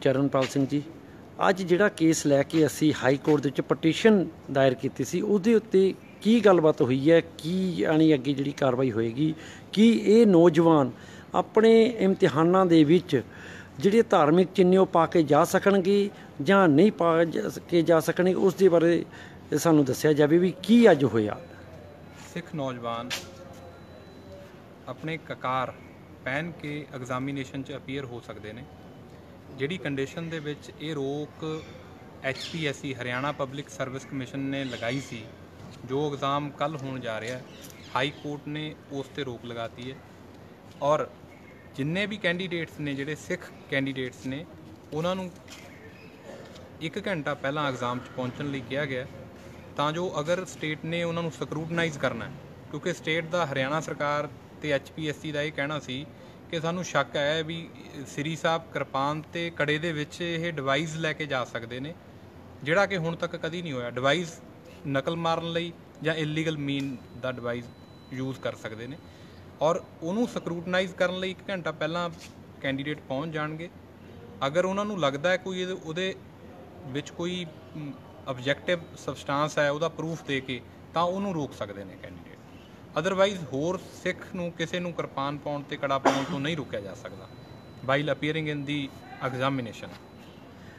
ਚਰਨਪਾਲ ਸਿੰਘ ਜੀ, ਅੱਜ ਜਿਹੜਾ ਕੇਸ ਲੈ ਕੇ ਅਸੀਂ ਹਾਈ ਕੋਰਟ ਦੇ ਵਿੱਚ ਪਟੀਸ਼ਨ ਦਾਇਰ ਕੀਤੀ ਸੀ, ਉਹਦੇ ਉੱਤੇ ਕੀ ਗੱਲਬਾਤ ਹੋਈ ਹੈ? ਕੀ ਯਾਨੀ ਅੱਗੇ ਜਿਹੜੀ ਕਾਰਵਾਈ ਹੋਏਗੀ? ਕੀ ਇਹ ਨੌਜਵਾਨ ਆਪਣੇ ਇਮਤਿਹਾਨਾਂ ਦੇ ਵਿੱਚ ਜਿਹੜੇ ਧਾਰਮਿਕ ਚਿੰਨ੍ਹ ਉਹ ਪਾ ਕੇ ਜਾ ਸਕਣਗੇ ਜਾਂ ਨਹੀਂ ਪਾ ਕੇ ਜਾ ਸਕਣਗੇ ਉਸ ਦੇ ਬਾਰੇ ਸਾਨੂੰ ਦੱਸਿਆ ਜਾਵੇ ਵੀ ਕੀ ਅੱਜ ਹੋਇਆ। ਸਿੱਖ ਨੌਜਵਾਨ ਆਪਣੇ ਕਕਾਰ ਪਹਿਨ ਕੇ ਐਗਜ਼ਾਮੀਨੇਸ਼ਨ 'ਚ ਅਪੀਅਰ ਹੋ ਸਕਦੇ ਨੇ। ਜਿਹੜੀ ਕੰਡੀਸ਼ਨ ਦੇ ਵਿੱਚ ਇਹ ਰੋਕ HPSC Haryana public service commission ਨੇ ਲਗਾਈ ਸੀ, ਜੋ ਐਗਜ਼ਾਮ ਕੱਲ ਹੋਣ ਜਾ ਰਿਹਾ ਹੈ ਹਾਈ ਕੋਰਟ ਨੇ ਉਸ ਤੇ ਰੋਕ ਲਗਾਤੀ ਹੈ। ਔਰ ਜਿੰਨੇ ਵੀ ਕੈਂਡੀਡੇਟਸ ਨੇ, ਜਿਹੜੇ ਸਿੱਖ ਕੈਂਡੀਡੇਟਸ ਨੇ, ਉਹਨਾਂ ਨੂੰ 1 ਘੰਟਾ ਪਹਿਲਾਂ ਐਗਜ਼ਾਮ 'ਚ ਪਹੁੰਚਣ ਲਈ ਕਿਹਾ ਗਿਆ ਤਾਂ ਜੋ ਅਗਰ ਸਟੇਟ ਨੇ ਉਹਨਾਂ ਨੂੰ ਸਕਰੂਟਨਾਈਜ਼ ਕਰਨਾ ਕਿਉਂਕਿ ਸਟੇਟ ਦਾ ਹਰਿਆਣਾ ਸਰਕਾਰ ਤੇ ਐਚਪੀਐਸਸੀ ਦਾ ਇਹ ਕਹਿਣਾ ਸੀ ਕਿ ਸਾਨੂੰ ਸ਼ੱਕ ਹੈ ਵੀ ਸ੍ਰੀ ਸਾਹਿਬ ਕਿਰਪਾਨ ਤੇ ਕੜੇ ਦੇ ਵਿੱਚ ਇਹ ਡਿਵਾਈਸ ਲੈ ਕੇ ਜਾ ਸਕਦੇ ਨੇ, ਜਿਹੜਾ ਕਿ ਹੁਣ ਤੱਕ ਕਦੀ ਨਹੀਂ ਹੋਇਆ। ਡਿਵਾਈਸ ਨਕਲ ਮਾਰਨ ਲਈ ਜਾਂ ਇਲੀਗਲ ਮੀਨ ਦਾ ਡਿਵਾਈਸ ਯੂਜ਼ ਕਰ ਸਕਦੇ ਨੇ। ਔਰ ਉਹਨੂੰ ਸਕਰੂਟਨਾਈਜ਼ ਕਰਨ ਲਈ 1 ਘੰਟਾ ਪਹਿਲਾਂ ਕੈਂਡੀਡੇਟ ਪਹੁੰਚ ਜਾਣਗੇ। ਅਗਰ ਉਹਨਾਂ ਨੂੰ ਲੱਗਦਾ ਹੈ ਕੋਈ ਇਹਦੇ- ਉਹਦੇ ਵਿੱਚ ਕੋਈ ਆਬਜੈਕਟਿਵ ਸਬਸਟੈਂਸ ਹੈ, ਉਹਦਾ ਪ੍ਰੂਫ ਦੇ ਕੇ, ਤਾਂ ਉਹਨੂੰ ਰੋਕ ਸਕਦੇ ਨੇ ਕੈਂਡੀਡੇਟ ਅਦਰਵਾਈਜ਼ ਹੋਰ ਸਿੱਖ ਨੂੰ, ਕਿਸੇ ਨੂੰ ਕਿਰਪਾਨ ਪਾਉਣ ਤੇ ਕੜਾ ਪਾਉਣ ਤੋਂ ਨਹੀਂ ਰੋਕਿਆ ਜਾ ਸਕਦਾ। While appearing in the examination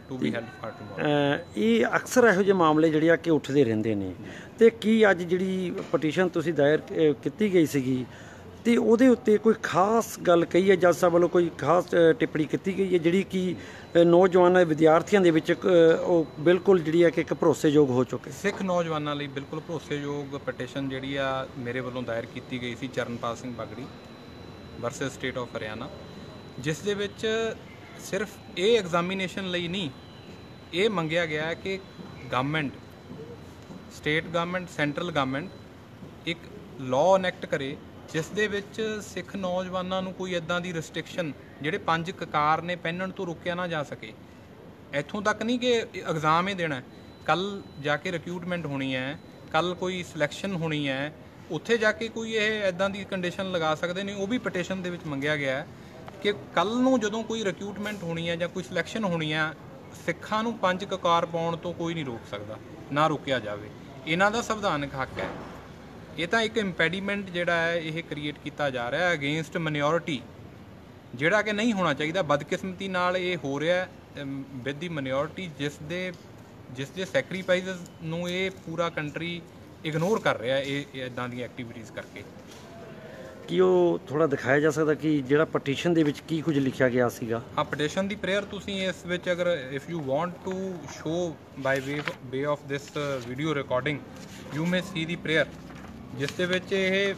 to be held for tomorrow ਇਹ ਅਕਸਰ ਇਹੋ ਜਿਹੇ ਮਾਮਲੇ ਜਿਹੜੇ ਆ ਕਿ ਉੱਠਦੇ ਰਹਿੰਦੇ ਨੇ। ਤੇ ਕੀ ਅੱਜ ਜਿਹੜੀ ਪਟੀਸ਼ਨ ਤੁਸੀਂ ਦਾਇਰ ਕੀਤੀ ਗਈ ਸੀਗੀ ਤੇ ਉਹਦੇ ਉੱਤੇ ਕੋਈ ਖਾਸ ਗੱਲ ਕਹੀ ਹੈ, ਜੱਜ ਸਾਹਿਬ ਵੱਲੋਂ ਕੋਈ ਖਾਸ ਟਿੱਪਣੀ ਕੀਤੀ ਗਈ ਹੈ, ਜਿਹੜੀ ਕਿ ਨੌਜਵਾਨਾਂ, ਵਿਦਿਆਰਥੀਆਂ ਦੇ ਵਿੱਚ ਉਹ ਬਿਲਕੁਲ ਜਿਹੜੀ ਹੈ ਕਿ ਇੱਕ ਭਰੋਸੇਯੋਗ ਹੋ ਚੁੱਕੇ ਸਿੱਖ ਨੌਜਵਾਨਾਂ ਲਈ ਬਿਲਕੁਲ ਭਰੋਸੇਯੋਗ ਪਟੀਸ਼ਨ ਜਿਹੜੀ ਆ ਮੇਰੇ ਵੱਲੋਂ ਦਾਇਰ ਕੀਤੀ ਗਈ ਸੀ Charanpal Singh Bagri versus state of Haryana, ਜਿਸ ਦੇ ਵਿੱਚ ਸਿਰਫ ਇਹ ਐਗਜ਼ਾਮੀਨੇਸ਼ਨ ਲਈ ਨਹੀਂ, ਇਹ ਮੰਗਿਆ ਗਿਆ ਹੈ ਕਿ government state government central government ਇੱਕ ਲਾਅ ਇਨੈਕਟ ਕਰੇ ਜਿਸ ਦੇ ਵਿੱਚ ਸਿੱਖ ਨੌਜਵਾਨਾਂ ਨੂੰ ਕੋਈ ਇਦਾਂ ਦੀ ਰੈਸਟ੍ਰਿਕਸ਼ਨ ਜਿਹੜੇ ਪੰਜ ਕਕਾਰ ਨੇ ਪਹਿਨਣ ਤੋਂ ਰੋਕਿਆ ਨਾ ਜਾ ਸਕੇ। ਇੱਥੋਂ ਤੱਕ ਨਹੀਂ ਕਿ ਐਗਜ਼ਾਮ ਹੀ ਦੇਣਾ ਕੱਲ ਜਾ ਕੇ ਰਿਕਰੂਟਮੈਂਟ ਹੋਣੀ ਹੈ ਕੱਲ ਕੋਈ ਸਿਲੈਕਸ਼ਨ ਹੋਣੀ ਹੈ, ਉੱਥੇ ਜਾ ਕੇ ਕੋਈ ਇਹ ਐਦਾਂ ਦੀ ਕੰਡੀਸ਼ਨ ਲਗਾ ਸਕਦੇ ਨੇ, ਉਹ ਵੀ ਪਟੀਸ਼ਨ ਦੇ ਵਿੱਚ ਮੰਗਿਆ ਗਿਆ ਹੈ ਕਿ ਕੱਲ ਨੂੰ ਜਦੋਂ ਕੋਈ ਰਿਕਰੂਟਮੈਂਟ ਹੋਣੀ ਹੈ ਜਾਂ ਕੋਈ ਸਿਲੈਕਸ਼ਨ ਹੋਣੀ ਹੈ, ਸਿੱਖਾਂ ਨੂੰ ਪੰਜ ਕਕਾਰ ਪਾਉਣ ਤੋਂ ਕੋਈ ਨਹੀਂ ਰੋਕ ਸਕਦਾ, ਨਾ ਰੋਕਿਆ ਜਾਵੇ। ਇਹਨਾਂ ਦਾ ਸੰਵਿਧਾਨਕ ਹੱਕ ਹੈ। ਇਹ ਤਾਂ ਇੱਕ ਇੰਪੈਡੀਮੈਂਟ ਜਿਹੜਾ ਹੈ ਇਹ ਕ੍ਰੀਏਟ ਕੀਤਾ ਜਾ ਰਿਹਾ ਹੈ ਅਗੇਂਸਟ ਮਿਨੋਰਿਟੀ ਜਿਹੜਾ ਕਿ ਨਹੀਂ ਹੋਣਾ ਚਾਹੀਦਾ। ਬਦਕਿਸਮਤੀ ਨਾਲ ਇਹ ਹੋ ਰਿਹਾ ਵਿਦ ਦੀ ਮਿਨੋਰਿਟੀ ਜਿਸ ਦੇ ਜਿਸ ਦੇ ਸੈਕਰੀਫਾਈਸਸ ਨੂੰ ਇਹ ਪੂਰਾ ਕੰਟਰੀ ਇਗਨੋਰ ਕਰ ਰਿਹਾ ਹੈ ਇਹ ਇਦਾਂ ਦੀਆਂ ਐਕਟੀਵਿਟੀਜ਼ ਕਰਕੇ। ਕੀ ਉਹ ਥੋੜਾ ਦਿਖਾਇਆ ਜਾ ਸਕਦਾ ਕਿ ਜਿਹੜਾ ਪਟੀਸ਼ਨ ਦੇ ਵਿੱਚ ਕੀ ਕੁਝ ਲਿਖਿਆ ਗਿਆ ਸੀਗਾ? ਆ ਪਟੀਸ਼ਨ ਦੀ ਪ੍ਰੇਅਰ ਤੁਸੀਂ ਇਸ ਵਿੱਚ ਅਗਰ if you want to show by way way of this video recording you may see the prayer ਜਿਸ ਦੇ ਵਿੱਚ ਇਹ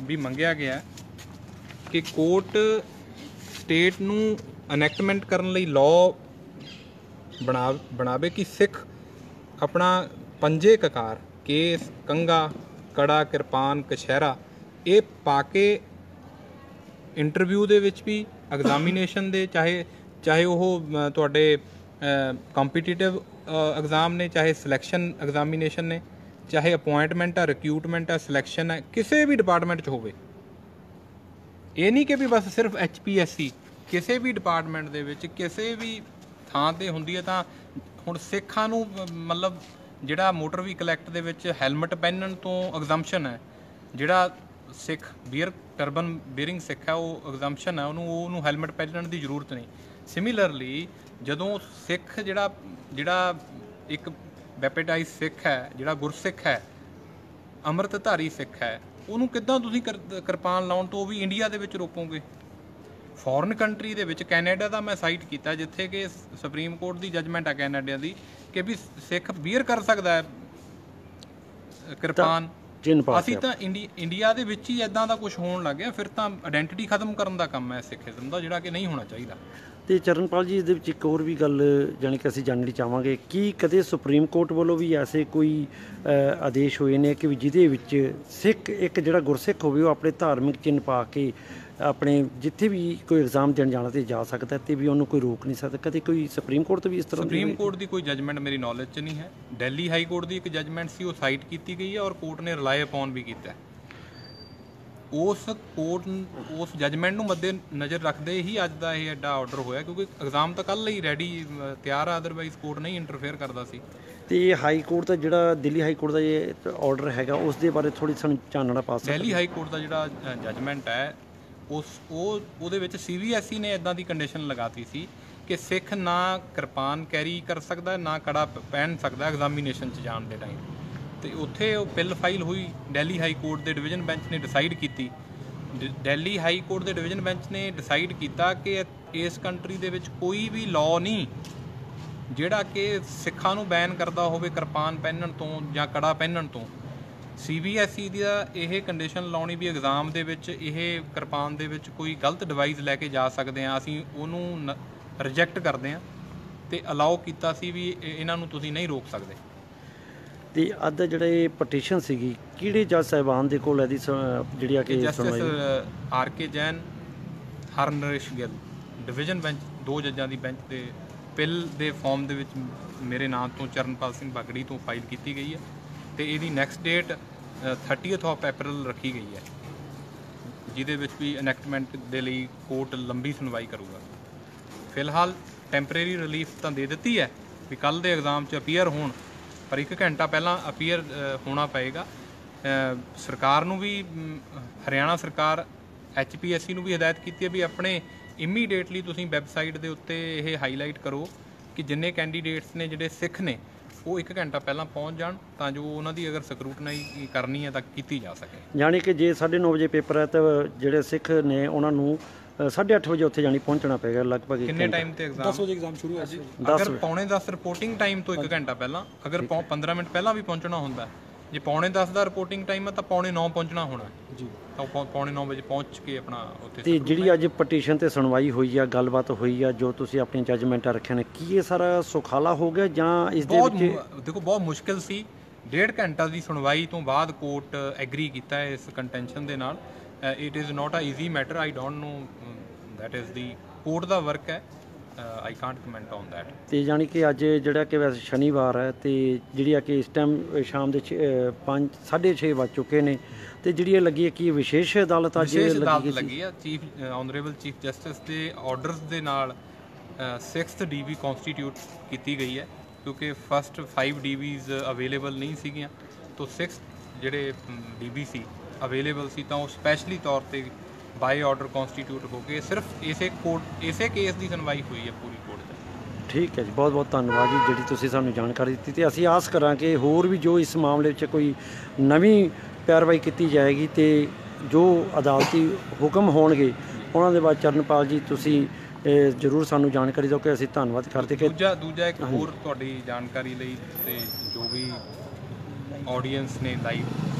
ਵੀ ਮੰਗਿਆ ਗਿਆ ਕਿ ਕੋਰਟ ਸਟੇਟ ਨੂੰ ਅਨੈਕਟਮੈਂਟ ਕਰਨ ਲਈ ਲਾਅ ਬਣਾ, ਬਣਾਵੇ ਕਿ ਸਿੱਖ ਆਪਣਾ ਪੰਜੇ ਕਕਾਰ, ਕੇਸ ਕੰਗਾ ਕੜਾ, ਕਿਰਪਾਨ ਕਸ਼ਹਿਰਾ ਇਹ ਪਾ ਕੇ ਇੰਟਰਵਿਊ ਦੇ ਵਿੱਚ ਵੀ ਐਗਜ਼ਾਮੀਨੇਸ਼ਨ ਦੇ, ਚਾਹੇ ਚਾਹੇ ਉਹ ਤੁਹਾਡੇ ਕੰਪੀਟੀਟਿਵ ਐਗਜ਼ਾਮ ਨੇ, ਚਾਹੇ ਸਿਲੈਕਸ਼ਨ ਐਗਜ਼ਾਮੀਨੇਸ਼ਨ ਨੇ ਚਾਹੇ ਅਪਾਇੰਟਮੈਂਟ ਆ ਰਿਕਰੂਟਮੈਂਟ ਆ ਸਿਲੈਕਸ਼ਨ ਹੈ ਕਿਸੇ ਵੀ ਡਿਪਾਰਟਮੈਂਟ 'ਚ ਹੋਵੇ। ਇਹ ਨਹੀਂ ਕਿ ਵੀ ਬਸ ਸਿਰਫ ਐਚਪੀਐਸਸੀ ਕਿਸੇ ਵੀ ਡਿਪਾਰਟਮੈਂਟ ਦੇ ਵਿੱਚ ਕਿਸੇ ਵੀ ਥਾਂ ਤੇ ਹੁੰਦੀ ਹੈ ਤਾਂ ਹੁਣ ਸਿੱਖਾਂ ਨੂੰ ਮਤਲਬ ਜਿਹੜਾ ਮੋਟਰ ਵਹੀਕਲ ਐਕਟ ਦੇ ਵਿੱਚ ਹੈਲਮਟ ਪਹਿਨਣ ਤੋਂ ਐਗਜ਼ੈਂਪਸ਼ਨ ਹੈ, ਜਿਹੜਾ Sikh bear turban bearing Sikh ਹੈ, ਉਹ ਐਗਜ਼ੈਂਪਸ਼ਨ ਹੈ, ਉਹਨੂੰ ਉਹਨੂੰ ਹੈਲਮਟ ਪਹਿਨਣ ਦੀ ਜ਼ਰੂਰਤ ਨਹੀਂ। ਸਿਮਿਲਰਲੀ ਜਦੋਂ ਸਿੱਖ ਜਿਹੜਾ ਜਿਹੜਾ ਇੱਕ ਬੈਪਟਾਈਜ਼ ਸਿੱਖ ਹੈ ਜਿਹੜਾ ਗੁਰਸਿੱਖ ਹੈ ਅੰਮ੍ਰਿਤਧਾਰੀ ਸਿੱਖ ਹੈ ਉਹਨੂੰ ਕਿੱਦਾਂ ਤੁਸੀਂ ਕਿਰ- ਕਿਰਪਾਨ ਲਾਉਣ ਤੋਂ ਉਹ ਵੀ ਇੰਡੀਆ ਦੇ ਵਿੱਚ ਰੋਕੋਗੇ ਫੋਰਨ ਕੰਟਰੀ ਦੇ ਵਿੱਚ ਕੈਨੇਡਾ ਦਾ ਮੈਂ ਸਾਈਟ ਕੀਤਾ ਜਿੱਥੇ ਕਿ ਸੁਪਰੀਮ ਕੋਰਟ ਦੀ ਜਜਮੈਂਟ ਹੈ ਕੈਨੇਡਾ ਦੀ ਕਿ ਵੀ ਸਿੱਖ ਬੀਅਰ ਕਰ ਸਕਦਾ ਹੈ ਕਿਰਪਾਨ। ਅਸੀਂ ਤਾਂ ਇੰਡੀ- ਇੰਡੀਆ ਦੇ ਵਿੱਚ ਹੀ ਐਦਾਂ ਦਾ ਕੁਝ ਹੋਣ ਲੱਗ ਗਿਆ ਫਿਰ ਤਾਂ ਆਇਡੈਂਟੀਟੀ ਖਤਮ ਕਰਨ ਦਾ ਕੰਮ ਹੈ ਸਿੱਖੀਜ਼ਮ ਦਾ ਜਿਹੜਾ ਕਿ ਨਹੀਂ ਹੋਣਾ ਚਾਹੀਦਾ। ਤੇ ਚਰਨਪਾਲ ਜੀ ਇਹਦੇ ਵਿੱਚ ਇੱਕ ਹੋਰ ਵੀ ਗੱਲ ਜਾਣੀ ਕਿ ਅਸੀਂ ਜਾਣਨੀ ਚਾਹਾਂਗੇ ਕਿ ਕਦੇ ਸੁਪਰੀਮ ਕੋਰਟ ਵੱਲੋਂ ਵੀ ਐਸੇ ਕੋਈ ਆਦੇਸ਼ ਹੋਏ ਨੇ ਕਿ ਜਿਹਦੇ ਵਿੱਚ ਸਿੱਖ ਇੱਕ ਜਿਹੜਾ ਗੁਰਸਿੱਖ ਹੋਵੇ ਉਹ ਆਪਣੇ ਧਾਰਮਿਕ ਚਿੰਨ੍ਹ ਪਾ ਕੇ ਆਪਣੇ ਜਿੱਥੇ ਵੀ ਕੋਈ ਐਗਜ਼ਾਮ ਦੇਣ ਜਾਣਾ ਤੇ ਜਾ ਸਕਦਾ ਤੇ ਵੀ ਉਹਨੂੰ ਕੋਈ ਰੋਕ ਨਹੀਂ ਸਕਦਾ? ਕਦੇ ਕੋਈ ਸੁਪਰੀਮ ਕੋਰਟ ਤੋਂ ਵੀ ਇਸ ਤਰ੍ਹਾਂ ਦੀ ਸੁਪਰੀਮ ਕੋਰਟ ਦੀ ਕੋਈ ਜਜਮੈਂਟ ਮੇਰੀ ਨੌਲੇਜ 'ਚ ਨਹੀਂ ਹੈ। ਦਿੱਲੀ ਹਾਈ ਕੋਰਟ ਦੀ ਇੱਕ ਜਜਮੈਂਟ ਸੀ ਉਹ ਸਾਈਟ ਕੀਤੀ ਗਈ ਹੈ ਔਰ ਕੋਰਟ ਨੇ ਰਿਲਾਈ ਅਪਨ ਵੀ ਕੀਤਾ ਹੈ। ਉਸ ਕੋਰਟ ਉਸ ਜਜਮੈਂਟ ਨੂੰ ਮੱਦੇ ਨਜ਼ਰ ਰੱਖਦੇ ਹੀ ਅੱਜ ਦਾ ਇਹ ਐਡਾ ਆਰਡਰ ਹੋਇਆ ਕਿਉਂਕਿ ਐਗਜ਼ਾਮ ਤਾਂ ਕੱਲ ਹੀ ਰੈਡੀ ਤਿਆਰ ਆ ਅਦਰਵਾਈਜ਼ ਕੋਰਟ ਨਹੀਂ ਇੰਟਰਫੇਅਰ ਕਰਦਾ ਸੀ। ਤੇ ਹਾਈ ਕੋਰਟ ਦਾ ਜਿਹੜਾ ਦਿੱਲੀ ਹਾਈ ਕੋਰਟ ਦਾ ਇਹ ਆਰਡਰ ਹੈਗਾ ਉਸ ਦੇ ਬਾਰੇ ਥੋੜੀ ਸਾਨੂੰ ਚਾਨਣਾ ਪਾ ਸਕਦੇ ਦਿੱਲੀ ਹਾਈ ਕੋਰਟ ਦਾ ਜਿਹੜਾ ਜਜਮੈਂਟ ਹੈ ਉਸ ਉਹ ਉਹਦੇ ਵਿੱਚ ਸੀਬੀਐਸਈ ਨੇ ਇਦਾਂ ਦੀ ਕੰਡੀਸ਼ਨ ਲਗਾਤੀ ਸੀ ਕਿ ਸਿੱਖ ਨਾ ਕਿਰਪਾਨ ਕੈਰੀ ਕਰ ਸਕਦਾ ਨਾ ਕੜਾ ਪਹਿਨ ਸਕਦਾ ਐਗਜ਼ਾਮੀਨੇਸ਼ਨ 'ਚ ਜਾਣ ਦੇ ਟਾਈਮ ਤੇ ਉੱਥੇ ਉਹ ਪਿੱਲ ਫਾਈਲ ਹੋਈ, ਦਿੱਲੀ ਹਾਈ ਕੋਰਟ ਦੇ ਡਿਵੀਜ਼ਨ ਬੈਂਚ ਨੇ ਡਿਸਾਈਡ ਕੀਤੀ। ਡ- ਦਿੱਲੀ ਹਾਈ ਕੋਰਟ ਦੇ ਡਿਵੀਜ਼ਨ ਬੈਂਚ ਨੇ ਡਿਸਾਈਡ ਕੀਤਾ ਕਿ ਇਸ ਕੰਟਰੀ ਦੇ ਵਿੱਚ ਕੋਈ ਵੀ ਲਾਅ ਨਹੀਂ, ਜਿਹੜਾ ਕਿ ਸਿੱਖਾਂ ਨੂੰ ਬੈਨ ਕਰਦਾ ਹੋਵੇ ਕਿਰਪਾਨ ਪਹਿਨਣ ਤੋਂ ਜਾਂ ਕੜਾ ਪਹਿਨਣ ਤੋਂ। ਸੀਬੀਐਸਈ E ਦਾ ਇਹ ਕੰਡੀਸ਼ਨ ਲਾਉਣੀ ਵੀ ਐਗਜ਼ਾਮ ਦੇ ਵਿੱਚ, ਇਹ ਕਿਰਪਾਨ ਦੇ ਵਿੱਚ ਕੋਈ ਗਲਤ ਡਿਵਾਈਸ ਲੈ ਕੇ ਜਾ ਸਕਦੇ ਆ ਅਸੀਂ ਉਹਨੂੰ ਰਿਜੈਕਟ ਕਰਦੇ ਆ ਤੇ ਅਲਾਉ ਕੀਤਾ ਸੀ ਵੀ ਇਹਨਾਂ ਨੂੰ ਤੁਸੀਂ ਨਹੀਂ ਰੋਕ ਸਕਦੇ। ਤੇ ਅੱਜ ਜਿਹੜਾ ਪਟੀਸ਼ਨ ਸੀਗੀ ਕਿਹੜੇ ਜੱਜ ਸਾਹਿਬਾਨ ਦੇ ਕੋਲ ਇਹਦੀ ਜਿਹੜੀ ਆ ਕਿ ਜਸਟਿਸ ਸੁਣਵਾਈ R K Jain Harnaresh Gill. Division bench ਦੋ ਜੱਜਾਂ ਦੀ ਬੈਂਚ ਦੇ ਪਿਲ ਦੇ ਫਾਰਮ ਦੇ ਵਿੱਚ ਮੇਰੇ ਨਾਮ ਤੋਂ ਚਰਨਪਾਲ ਸਿੰਘ ਬਾਗੜੀ ਤੋਂ ਫਾਈਲ ਕੀਤੀ ਗਈ ਹੈ ਤੇ ਇਹਦੀ next date 30th of April ਰੱਖੀ ਗਈ ਹੈ ਜਿਹਦੇ ਵਿੱਚ ਵੀ ਐਨੈਕਟਮੈਂਟ ਦੇ ਲਈ ਕੋਰਟ ਲੰਬੀ ਸੁਣਵਾਈ ਕਰੂਗਾ। ਫਿਲਹਾਲ ਟੈਂਪਰੇਰੀ ਰਿਲੀਫ ਤਾਂ ਦੇ ਦਿੱਤੀ ਹੈ ਵੀ ਕੱਲ ਦੇ ਐਗਜ਼ਾਮ 'ਚ ਅਪੀਅਰ ਹੋਣ ਪਰ ਇੱਕ ਘੰਟਾ ਪਹਿਲਾਂ ਅਪੀਅਰ ਹੋਣਾ ਪਏਗਾ। ਸਰਕਾਰ ਨੂੰ ਵੀ ਹਰਿਆਣਾ ਸਰਕਾਰ ਐਚਪੀਐਸਸੀ ਨੂੰ ਵੀ ਹਦਾਇਤ ਕੀਤੀ ਹੈ ਵੀ ਆਪਣੇ ਇਮੀਡੀਏਟਲੀ ਤੁਸੀਂ ਵੈਬਸਾਈਟ ਦੇ ਉੱਤੇ ਇਹ ਹਾਈਲਾਈਟ ਕਰੋ ਕਿ ਜਿੰਨੇ ਕੈਂਡੀਡੇਟਸ ਨੇ ਜਿਹੜੇ ਸਿੱਖ ਨੇ, ਉਹ ਇੱਕ ਘੰਟਾ ਪਹਿਲਾਂ ਪਹੁੰਚ ਜਾਣ ਤਾਂ ਜੋ ਉਹਨਾਂ ਦੀ ਅਗਰ ਸਕਰੂਟਨਾਈ ਕਰਨੀ ਹੈ ਤਾਂ ਕੀਤੀ ਜਾ ਸਕੇ। ਯਾਨੀ ਕਿ ਜੇ 9:30 ਵਜੇ ਪੇਪਰ ਹੈ ਤਾਂ ਜਿਹੜੇ ਸਿੱਖ ਨੇ ਉਹਨਾਂ ਨੂੰ 8:30 ਵਜੇ ਉੱਥੇ ਜਾਣੀ ਪਹੁੰਚਣਾ ਪਏਗਾ ਲਗਭਗ ਕਿੰਨੇ ਟਾਈਮ ਤੇ ਐਗਜ਼ਾਮ 10 ਵਜੇ ਐਗਜ਼ਾਮ ਸ਼ੁਰੂ ਹੈ ਅਗਰ ਪੌਣੇ 10 ਰਿਪੋਰਟਿੰਗ ਟਾਈਮ ਤੋਂ 1 ਘੰਟਾ ਪਹਿਲਾਂ ਅਗਰ ਪੌ- 15 ਮਿੰਟ ਪਹਿਲਾਂ ਵੀ ਪਹੁੰਚਣਾ ਹੁੰਦਾ ਜੇ ਪੌਣੇ 10 ਦਾ ਰਿਪੋਰਟਿੰਗ ਟਾਈਮ ਹੈ ਤਾਂ ਪੌਣੇ 9 ਪਹੁੰਚਣਾ ਹੋਣਾ ਜੀ। ਤਾਂ ਪੌਣੇ 9 ਵਜੇ ਪਹੁੰਚ ਕੇ ਆਪਣਾ ਉੱਥੇ ਤੇ ਜਿਹੜੀ ਅੱਜ ਪਟੀਸ਼ਨ ਤੇ ਸੁਣਵਾਈ ਹੋਈ ਆ ਗੱਲਬਾਤ ਹੋਈ ਆ ਜੋ ਤੁਸੀਂ ਆਪਣੀ ਜੱਜਮੈਂਟਾਂ ਰੱਖੀਆਂ ਨੇ ਕੀ ਇਹ ਸਾਰਾ ਸੁਖਾਲਾ ਹੋ ਗਿਆ ਜਾਂ ਇਸ ਦੇ ਬਹੁਤ ਵਿੱਚ ਦੇਖੋ ਬਹੁਤ ਮੁਸ਼ਕਿਲ ਸੀ। ਡੇਢ ਘੰਟਾ ਦੀ ਸੁਣਵਾਈ ਤੋਂ ਬਾਅਦ ਕੋਰਟ ਐਗਰੀ ਕੀਤਾ ਇਸ ਕੰਟੈਂਸ਼ਨ ਦੇ ਨਾਲ। It is not a easy matter I don't know that is the court the work ਹੈ। I can't comment on that ਤੇ ਜਾਣੀ ਕਿ ਅੱਜ ਜਿਹੜਾ ਕਿ ਵੈਸੇ ਸ਼ਨੀਵਾਰ ਹੈ ਤੇ ਜਿਹੜੀ ਆ ਕਿ ਇਸ ਟਾਈਮ ਸ਼ਾਮ ਦੇ 5 6:30 ਵੱਜ ਚੁੱਕੇ ਨੇ। ਤੇ ਜਿਹੜੀ ਇਹ ਲੱਗੀ ਹੈ ਕਿ ਵਿਸ਼ੇਸ਼ ਅਦਾਲਤ ਅੱਜ ਵਿਸ਼ੇਸ਼ ਲੱਗੀ ਅਦਾਲਤ ਗਈ ਸੀ? ਲੱਗੀ ਆ ਚੀਫ ਆਨਰੇਬਲ ਚੀਫ ਜਸਟਿਸ ਦੇ ਆਰਡਰਸ ਦੇ ਨਾਲ 6th ਡੀਵੀ ਕਨਸਟੀਟਿਊਟ ਕੀਤੀ ਗਈ ਹੈ ਕਿਉਂਕਿ ਫਸਟ 5 ਡੀਵੀਜ਼ ਅਵੇਲੇਬਲ ਨਹੀਂ ਸੀਗੀਆਂ। ਤੋਂ 6th ਜਿਹੜੇ ਡੀਵੀ ਸੀ ਅਵੇਲੇਬਲ ਸੀ ਤਾਂ ਉਹ ਸਪੈਸ਼ਲੀ ਤੌਰ ਤੇ ਬਾਈ ਆਰਡਰ ਕਨਸਟੀਟਿਊਟ ਹੋ ਕੇ ਸਿਰਫ ਇਸੇ ਕੋਰਟ ਇਸੇ ਕੇਸ ਦੀ ਸੁਣਵਾਈ ਹੋਈ ਹੈ ਪੂਰੀ ਕੋਰਟ 'ਚ ਠੀਕ ਹੈ ਜੀ ਬਹੁਤ ਬਹੁਤ ਧੰਨਵਾਦ ਜੀ ਜਿਹੜੀ ਤੁਸੀਂ ਸਾਨੂੰ ਜਾਣਕਾਰੀ ਦਿੱਤੀ ਤੇ ਅਸੀਂ ਆਸ ਕਰਾਂਗੇ ਹੋਰ ਵੀ ਜੋ ਇਸ ਮਾਮਲੇ ਵਿੱਚ ਕੋਈ ਨਵੀਂ ਪੈਰਵਾਈ ਕੀਤੀ ਜਾਏਗੀ ਤੇ ਜੋ ਅਦਾਲਤੀ ਹੁਕਮ ਹੋਣਗੇ ਉਹਨਾਂ ਦੇ ਬਾਅਦ ਚਰਨਪਾਲ ਜੀ ਤੁਸੀਂ ਜ਼ਰੂਰ ਸਾਨੂੰ ਜਾਣਕਾਰੀ ਦਿਓ ਕਿ ਅਸੀਂ ਧੰਨਵਾਦ ਕਰਦੇ ਕਿ ਦੂਜਾ ਦੂਜਾ ਇੱਕ ਹੋਰ ਤੁਹਾਡੀ ਜਾਣਕਾਰੀ ਲਈ ਤੇ ਜੋ ਵੀ ਆਡੀਅנס ਨੇ ਲਾਈਵ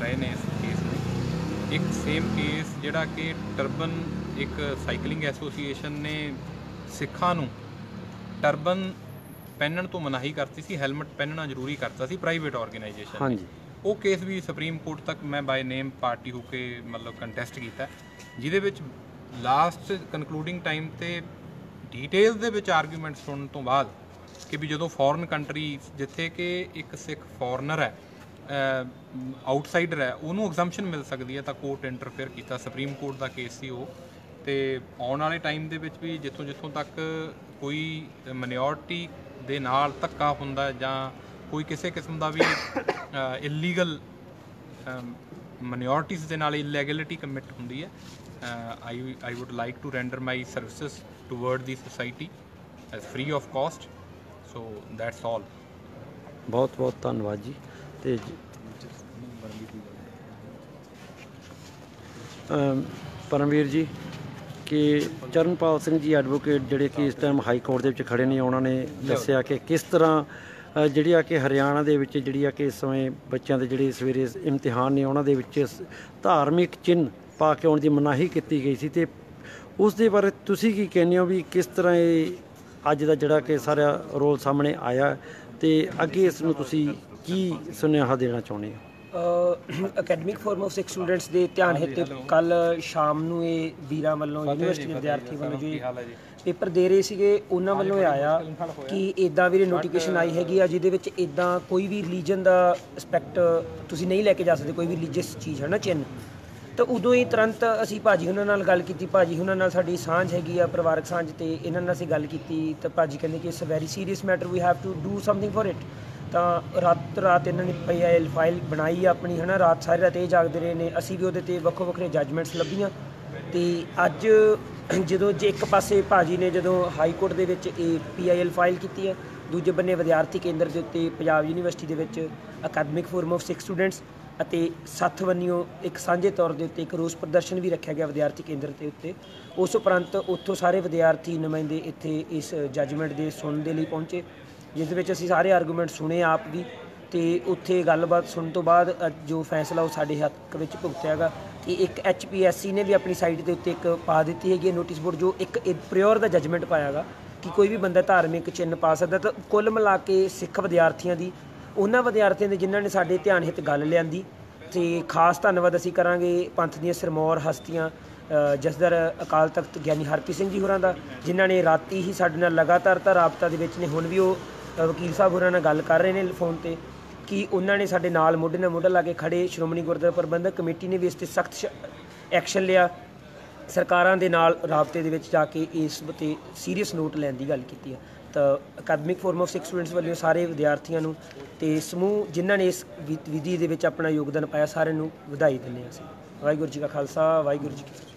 ਰਹੇ ਨੇ ਇਸ ਕੇਸ ਨੂੰ। ਇੱਕ ਸੇਮ ਕੇਸ ਜਿਹੜਾ ਕਿ ਟਰਬਨ ਇੱਕ ਸਾਈਕਲਿੰਗ ਐਸੋਸੀਏਸ਼ਨ ਨੇ ਸਿੱਖਾਂ ਨੂੰ ਟਰਬਨ ਪਹਿਨਣ ਤੋਂ ਮਨਾਹੀ ਕਰਤੀ ਸੀ ਹੈਲਮਟ ਪਹਿਨਣਾ ਜ਼ਰੂਰੀ ਕਰਤਾ ਸੀ ਪ੍ਰਾਈਵੇਟ ਆਰਗੇਨਾਈਜੇਸ਼ਨ ਹਾਂਜੀ। ਉਹ ਕੇਸ ਵੀ ਸੁਪਰੀਮ ਕੋਰਟ ਤੱਕ ਮੈਂ ਬਾਈ ਨੇਮ ਪਾਰਟੀ ਹੋ ਕੇ ਮਤਲਬ ਕੰਟੈਸਟ ਕੀਤਾ। ਜਿਹਦੇ ਵਿੱਚ ਲਾਸਟ ਕਨਕਲੂਡਿੰਗ ਟਾਈਮ ਤੇ ਡਿਟੇਲਸ ਦੇ ਵਿੱਚ ਆਰਗੂਮੈਂਟ ਸੁਣਨ ਤੋਂ ਬਾਅਦ ਕਿ ਵੀ ਜਦੋਂ ਫੋਰਨ ਕੰਟਰੀ ਜਿੱਥੇ ਕਿ ਇੱਕ ਸਿੱਖ ਫੋਰਨਰ ਹੈ ਆਊਟਸਾਈਡਰ ਹੈ, ਉਹਨੂੰ ਐਗਜ਼ੈਂਪਸ਼ਨ ਮਿਲ ਸਕਦੀ ਹੈ, ਤਾਂ ਕੋਰਟ ਇੰਟਰਫੇਅਰ ਕੀਤਾ ਸੁਪਰੀਮ ਕੋਰਟ ਦਾ ਕੇਸ ਸੀ ਉਹ। ਤੇ ਆਉਣ ਵਾਲੇ ਟਾਈਮ ਦੇ ਵਿੱਚ ਵੀ ਜਿੱਥੋਂ ਜਿੱਥੋਂ ਤੱਕ ਕੋਈ ਮਿਨੋਰਟੀ ਦੇ ਨਾਲ ਧੱਕਾ ਹੁੰਦਾ ਜਾਂ ਕੋਈ ਕਿਸੇ ਕਿਸਮ ਦਾ ਵੀ ਇਲੀਗਲ ਮਿਨੋਰਟੀਜ਼ ਦੇ ਨਾਲ ਇਲੈਗੈਲਿਟੀ ਕਮਿਟ ਹੁੰਦੀ ਹੈ I I would like to render my services toward the society as free of cost so that's all ਬਹੁਤ ਬਹੁਤ ਧੰਨਵਾਦ ਜੀ। ਤੇ ਪਰਮਵੀਰ ਜੀ, ਕਿ ਚਰਨਪਾਲ ਸਿੰਘ ਜੀ ਐਡਵੋਕੇਟ ਜਿਹੜੇ ਕਿ ਇਸ ਟਾਈਮ ਹਾਈ ਕੋਰਟ ਦੇ ਵਿੱਚ ਖੜੇ ਨੇ, ਉਹਨਾਂ ਨੇ ਦੱਸਿਆ ਕਿ ਕਿਸ ਤਰ੍ਹਾਂ ਜਿਹੜੀ ਆ ਕਿ ਹਰਿਆਣਾ ਦੇ ਵਿੱਚ ਜਿਹੜੀ ਆ ਕਿ ਇਸ ਸਮੇਂ ਬੱਚਿਆਂ ਦੇ ਜਿਹੜੇ ਸਵੇਰੇ ਇਮਤਿਹਾਨ ਨੇ, ਉਹਨਾਂ ਦੇ ਵਿੱਚ ਧਾਰਮਿਕ ਚਿੰਨ੍ਹ ਪਾ ਕੇ ਆਉਣ ਦੀ ਮਨਾਹੀ ਕੀਤੀ ਗਈ ਸੀ ਤੇ ਉਸ ਦੇ ਬਾਰੇ ਤੁਸੀਂ ਕੀ ਕਹਿੰਦੇ ਹੋ ਵੀ ਕਿਸ ਤਰ੍ਹਾਂ ਇਹ ਅੱਜ ਦਾ ਜਿਹੜਾ ਕਿ ਸਾਰਾ ਰੋਲ ਸਾਹਮਣੇ ਆਇਆ? ਤੇ ਅੱਗੇ ਇਸ ਨੂੰ ਤੁਸੀਂ ਕੀ ਸੁਨੇਹਾ ਦੇਣਾ ਚਾਹੁੰਦੇ ਹੋ? Academic forum of Sikhs students ਦੇ ਧਿਆਨ ਹਿੱਤੇ ਕੱਲ ਸ਼ਾਮ ਨੂੰ ਇਹ ਵੀਰਾਂ ਵੱਲੋਂ ਯੂਨੀਵਰਸਿਟੀ ਵਿਦਿਆਰਥੀ ਵੱਲੋਂ ਜੋ ਪੇਪਰ ਦੇ ਰਹੇ ਸੀਗੇ ਉਹਨਾਂ ਵੱਲੋਂ ਇਹ ਆਇਆ ਕਿ ਇਦਾਂ ਵੀ ਨੋਟੀਫਿਕੇਸ਼ਨ ਆਈ ਹੈਗੀ ਆ ਜਿਹਦੇ ਵਿੱਚ ਇਦਾਂ ਕੋਈ ਵੀ ਰਿਲੀਜਨ ਦਾ ਐਸਪੈਕਟ ਤੁਸੀਂ ਨਹੀਂ ਲੈ ਕੇ ਜਾ ਸਕਦੇ ਕੋਈ ਵੀ ਰਿਲੀਜੀਅਸ ਚੀਜ਼ ਹੈ ਨਾ ਚਿੰਨ ਤਾਂ ਉਦੋਂ ਹੀ ਤੁਰੰਤ ਅਸੀਂ ਭਾਜੀ ਉਹਨਾਂ ਨਾਲ ਗੱਲ ਕੀਤੀ। ਭਾਜੀ ਉਹਨਾਂ ਨਾਲ ਸਾਡੀ ਸਾਂਝ ਹੈਗੀ ਆ, ਪਰਿਵਾਰਕ ਸਾਂਝ ਤੇ ਇਹਨਾਂ ਨਾਲ ਅਸੀਂ ਗੱਲ ਕੀਤੀ। ਤਾਂ ਭਾਜੀ ਕਹਿੰਦੇ ਕਿ it's a very serious matter we have to do something for it ਤਾਂ ਰਾਤ ਰਾਤ ਇਹਨਾਂ ਨੇ ਪੀਆਈਐਲ ਫਾਈਲ ਬਣਾਈ ਆ ਆਪਣੀ, ਹਨਾ? ਰਾਤ ਸਾਰੀ ਰਾਤ ਇਹ ਜਾਗਦੇ ਰਹੇ ਨੇ। ਅਸੀਂ ਵੀ ਉਹਦੇ ਤੇ ਵੱਖੋ ਵੱਖਰੇ ਜੱਜਮੈਂਟਸ ਲੱਭੀਆਂ। ਤੇ ਅੱਜ ਜਦੋਂ ਜੇ ਇੱਕ ਪਾਸੇ ਭਾਜੀ ਨੇ ਜਦੋਂ ਹਾਈ ਕੋਰਟ ਦੇ ਵਿੱਚ ਇਹ ਪੀਆਈਐਲ ਫਾਈਲ ਕੀਤੀ ਹੈ ਦੂਜੇ ਬੰਨੇ ਵਿਦਿਆਰਥੀ ਕੇਂਦਰ ਦੇ ਉੱਤੇ ਪੰਜਾਬ ਯੂਨੀਵਰਸਿਟੀ ਦੇ ਵਿੱਚ academic forum of Sikhs students ਅਤੇ ਸੱਥ ਵੰਨਿਓ ਇੱਕ ਸਾਂਝੇ ਤੌਰ ਦੇ ਉੱਤੇ ਇੱਕ ਰੋਸ ਪ੍ਰਦਰਸ਼ਨ ਵੀ ਰੱਖਿਆ ਗਿਆ ਵਿਦਿਆਰਥੀ ਕੇਂਦਰ ਦੇ ਉੱਤੇ। ਉਸ ਉਪਰੰਤ ਉੱਥੋਂ ਸਾਰੇ ਵਿਦਿਆਰਥੀ ਨੁਮਾਇੰਦੇ ਇੱਥੇ ਇਸ ਜੱਜਮੈਂਟ ਦੇ ਸੁਣਨ ਦੇ ਲਈ ਪਹੁੰਚੇ, ਜਿਸ ਦੇ ਵਿੱਚ ਅਸੀਂ ਸਾਰੇ ਆਰਗੂਮੈਂਟ ਸੁਣੇ ਆਪ ਵੀ ਤੇ ਉੱਥੇ ਗੱਲਬਾਤ ਸੁਣਨ ਤੋਂ ਬਾਅਦ ਜੋ ਫੈਸਲਾ ਉਹ ਸਾਡੇ ਹੱਕ ਵਿੱਚ ਭੁਗਤਿਆਗਾ ਕਿ ਇੱਕ ਐਚਪੀਐਸਸੀ ਨੇ ਵੀ ਆਪਣੀ ਸਾਈਟ ਦੇ ਉੱਤੇ ਇੱਕ ਪਾ ਦਿੱਤੀ ਹੈਗੀ ਨੋਟਿਸ ਬੋਰਡ ਜੋ ਇੱਕ ਪ੍ਰਿਓਰ ਦਾ ਜੱਜਮੈਂਟ ਪਾਇਆਗਾ ਕਿ ਕੋਈ ਵੀ ਬੰਦਾ ਧਾਰਮਿਕ ਚਿੰਨ੍ਹ ਪਾ ਸਕਦਾ ਤਾਂ ਕੁੱਲ ਮਿਲਾ ਕੇ ਸਿੱਖ ਵਿਦਿਆਰਥੀਆਂ ਦੀ ਉਹਨਾਂ ਵਿਦਿਆਰਥੀਆਂ ਦੇ ਜਿਨ੍ਹਾਂ ਨੇ ਸਾਡੇ ਧਿਆਨ ਹਿੱਤ ਗੱਲ ਲਿਆਂਦੀ, ਤੇ ਖਾਸ ਧੰਨਵਾਦ ਅਸੀਂ ਕਰਾਂਗੇ ਪੰਥ ਦੀਆਂ ਸਿਰਮੌਰ ਹਸਤੀਆਂ ਜਸਦਰ ਅਕਾਲ ਤਖਤ ਗਿਆਨੀ ਹਰਪ੍ਰੀਤ ਸਿੰਘ ਜੀ ਹੋਰਾਂ ਦਾ, ਜਿਨ੍ਹਾਂ ਨੇ ਰਾਤੀ ਹੀ ਸਾਡੇ ਨਾਲ ਲਗਾਤਾਰ ਤਾਂ ਰਾਬਤਾ ਦੇ ਵਿੱਚ ਨੇ, ਹੁਣ ਵੀ ਉਹ ਵਕੀਲ ਸਾਹਿਬ ਹੋਰਾਂ ਨਾਲ ਗੱਲ ਕਰ ਰਹੇ ਨੇ ਫੋਨ ਤੇ, ਕਿ ਉਹਨਾਂ ਨੇ ਸਾਡੇ ਨਾਲ ਮੋਢੇ ਨਾਲ ਮੋਢਾ ਲਾ ਕੇ ਖੜੇ ਸ਼੍ਰੋਮਣੀ ਗੁਰਦੁਆਰਾ ਪ੍ਰਬੰਧਕ ਕਮੇਟੀ ਨੇ ਵੀ ਇਸ ਤੇ ਸਖਤ ਐਕਸ਼ਨ ਲਿਆ। ਸਰਕਾਰਾਂ ਦੇ ਨਾਲ ਰਾਬਤੇ ਦੇ ਵਿੱਚ ਜਾ ਕੇ ਇਸ ਤੇ ਸੀਰੀਅਸ ਨੋਟ ਲੈਣ ਦੀ ਗੱਲ ਕੀਤੀ ਹੈ ਤਾਂ academic forum of Sikhs students ਵੱਲੋਂ ਸਾਰੇ ਵਿਦਿਆਰਥੀਆਂ ਨੂੰ ਤੇ ਸਮੂਹ ਜਿਨ੍ਹਾਂ ਨੇ ਇਸ ਵਿ- ਵਿਧੀ ਦੇ ਵਿੱਚ ਆਪਣਾ ਯੋਗਦਾਨ ਪਾਇਆ, ਸਾਰਿਆਂ ਨੂੰ ਵਧਾਈ ਦਿੰਦੇ ਹਾਂ ਅਸੀਂ। ਵਾਹਿਗੁਰੂ ਜੀ ਕਾ ਖਾਲਸਾ, ਵਾਹਿਗੁਰੂ ਜੀ ਕੀ ਫਤਿਹ।